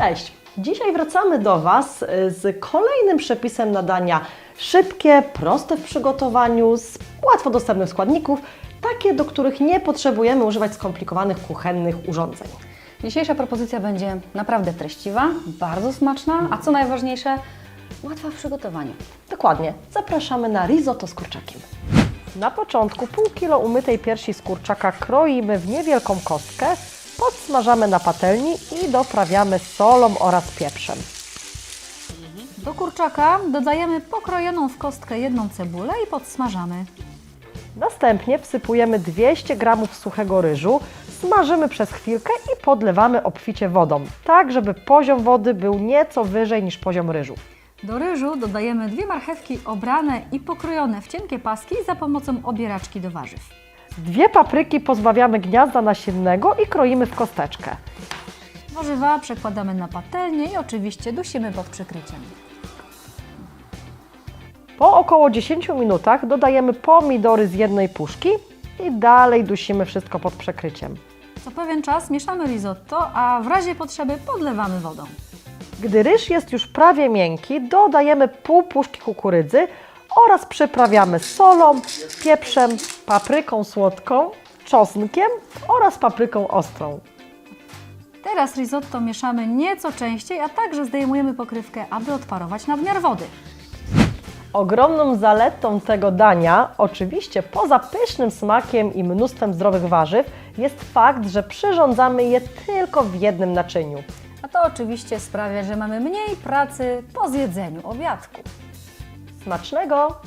Cześć! Dzisiaj wracamy do Was y, z kolejnym przepisem na dania szybkie, proste w przygotowaniu, z łatwo dostępnych składników, takie, do których nie potrzebujemy używać skomplikowanych kuchennych urządzeń. Dzisiejsza propozycja będzie naprawdę treściwa, bardzo smaczna, a co najważniejsze, łatwa w przygotowaniu. Dokładnie, zapraszamy na risotto z kurczakiem. Na początku pół kilo umytej piersi z kurczaka kroimy w niewielką kostkę, podsmażamy na patelni i doprawiamy solą oraz pieprzem. Do kurczaka dodajemy pokrojoną w kostkę jedną cebulę i podsmażamy. Następnie wsypujemy 200 g suchego ryżu, smażymy przez chwilkę i podlewamy obficie wodą, tak żeby poziom wody był nieco wyżej niż poziom ryżu. Do ryżu dodajemy dwie marchewki obrane i pokrojone w cienkie paski za pomocą obieraczki do warzyw. Dwie papryki pozbawiamy gniazda nasiennego i kroimy w kosteczkę. Warzywa przekładamy na patelnię i oczywiście dusimy pod przykryciem. Po około 10 minutach dodajemy pomidory z jednej puszki i dalej dusimy wszystko pod przekryciem. Co pewien czas mieszamy risotto, a w razie potrzeby podlewamy wodą. Gdy ryż jest już prawie miękki, dodajemy pół puszki kukurydzy oraz przyprawiamy solą, pieprzem, papryką słodką, czosnkiem oraz papryką ostrą. Teraz risotto mieszamy nieco częściej, a także zdejmujemy pokrywkę, aby odparować nadmiar wody. Ogromną zaletą tego dania, oczywiście poza pysznym smakiem i mnóstwem zdrowych warzyw, jest fakt, że przyrządzamy je tylko w jednym naczyniu. A to oczywiście sprawia, że mamy mniej pracy po zjedzeniu obiadku. Smacznego!